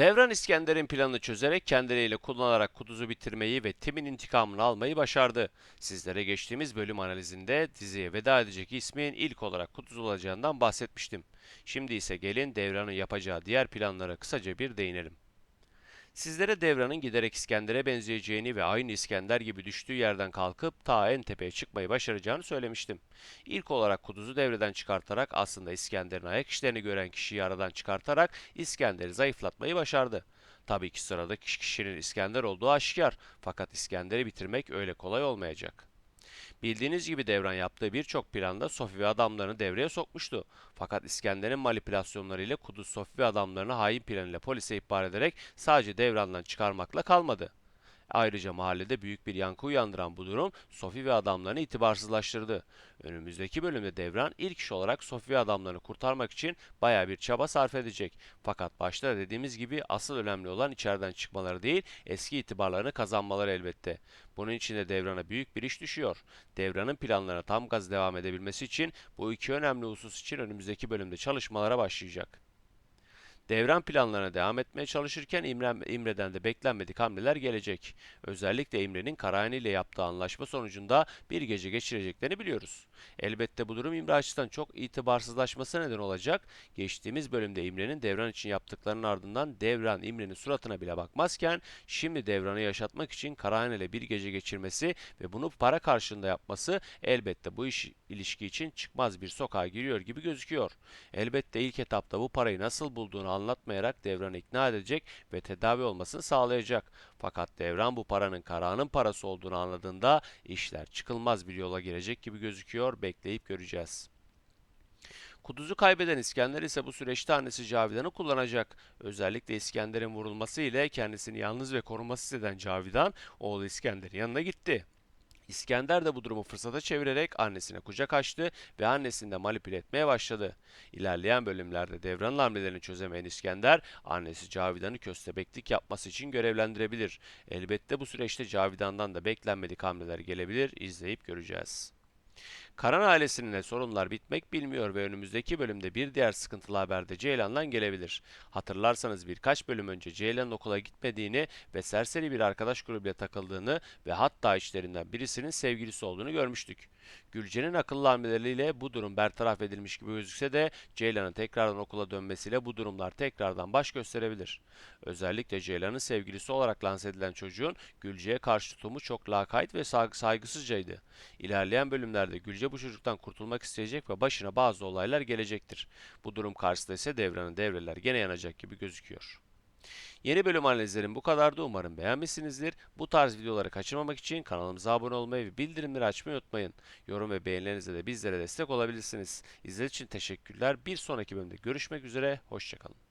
Devran İskender'in planını çözerek kendileriyle kullanarak Kuduz'u bitirmeyi ve Tim'in intikamını almayı başardı. Sizlere geçtiğimiz bölüm analizinde diziye veda edecek ismin ilk olarak Kuduz olacağından bahsetmiştim. Şimdi ise gelin Devran'ın yapacağı diğer planlara kısaca bir değinelim. Sizlere Devran'ın giderek İskender'e benzeyeceğini ve aynı İskender gibi düştüğü yerden kalkıp ta en tepeye çıkmayı başaracağını söylemiştim. İlk olarak Kuduz'u devreden çıkartarak aslında İskender'in ayak işlerini gören kişiyi aradan çıkartarak İskender'i zayıflatmayı başardı. Tabii ki sıradaki kişinin İskender olduğu aşikar fakat İskender'i bitirmek öyle kolay olmayacak. Bildiğiniz gibi Devran yaptığı birçok planda Sofi adamlarını devreye sokmuştu. Fakat İskender'in manipülasyonlarıyla Kudüs Sofi adamlarını hain planıyla polise ihbar ederek sadece Devran'dan çıkarmakla kalmadı. Ayrıca mahallede büyük bir yankı uyandıran bu durum Sofi ve adamlarını itibarsızlaştırdı. Önümüzdeki bölümde Devran ilk iş olarak Sofi ve adamlarını kurtarmak için baya bir çaba sarf edecek. Fakat başta dediğimiz gibi asıl önemli olan içeriden çıkmaları değil, eski itibarlarını kazanmaları elbette. Bunun için de Devran'a büyük bir iş düşüyor. Devran'ın planlarına tam gaz devam edebilmesi için bu iki önemli husus için önümüzdeki bölümde çalışmalara başlayacak. Devran planlarına devam etmeye çalışırken İmre, İmre'den de beklenmedik hamleler gelecek. Özellikle İmre'nin Karahan ile yaptığı anlaşma sonucunda bir gece geçireceklerini biliyoruz. Elbette bu durum İmre açısından çok itibarsızlaşması neden olacak. Geçtiğimiz bölümde İmre'nin Devran için yaptıklarının ardından Devran İmre'nin suratına bile bakmazken şimdi Devran'ı yaşatmak için Karahan ile bir gece geçirmesi ve bunu para karşılığında yapması elbette bu iş ilişki için çıkmaz bir sokağa giriyor gibi gözüküyor. Elbette ilk etapta bu parayı nasıl bulduğunu anlatmayarak Devran'ı ikna edecek ve tedavi olmasını sağlayacak. Fakat Devran bu paranın Karahan'ın parası olduğunu anladığında işler çıkılmaz bir yola girecek gibi gözüküyor. Bekleyip göreceğiz. Kuduz'u kaybeden İskender ise bu süreçte annesi Cavidan'ı kullanacak. Özellikle İskender'in vurulması ile kendisini yalnız ve korunmasız eden Cavidan oğlu İskender'in yanına gitti. İskender de bu durumu fırsata çevirerek annesine kucak açtı ve annesini de manipüle etmeye başladı. İlerleyen bölümlerde Devran'ın hamlelerini çözemeyen İskender, annesi Cavidan'ı köstebeklik yapması için görevlendirebilir. Elbette bu süreçte Cavidan'dan da beklenmedik hamleler gelebilir, izleyip göreceğiz. Karan ailesinin de sorunlar bitmek bilmiyor ve önümüzdeki bölümde bir diğer sıkıntılı haber de Ceylan'dan gelebilir. Hatırlarsanız birkaç bölüm önce Ceylan'ın okula gitmediğini ve serseri bir arkadaş grubuyla takıldığını ve hatta içlerinden birisinin sevgilisi olduğunu görmüştük. Gülce'nin akıllı hamleleriyle bu durum bertaraf edilmiş gibi gözükse de Ceylan'ın tekrardan okula dönmesiyle bu durumlar tekrardan baş gösterebilir. Özellikle Ceylan'ın sevgilisi olarak lanse edilen çocuğun Gülce'ye karşı tutumu çok lakayt ve saygısızcaydı. İlerleyen bölümlerde Gülce bu çocuktan kurtulmak isteyecek ve başına bazı olaylar gelecektir. Bu durum karşısında ise Devran'ın devreler gene yanacak gibi gözüküyor. Yeni bölüm analizlerim bu kadardı. Umarım beğenmişsinizdir. Bu tarz videoları kaçırmamak için kanalımıza abone olmayı ve bildirimleri açmayı unutmayın. Yorum ve beğenilerinizle de bizlere destek olabilirsiniz. İzlediğiniz için teşekkürler. Bir sonraki bölümde görüşmek üzere. Hoşçakalın.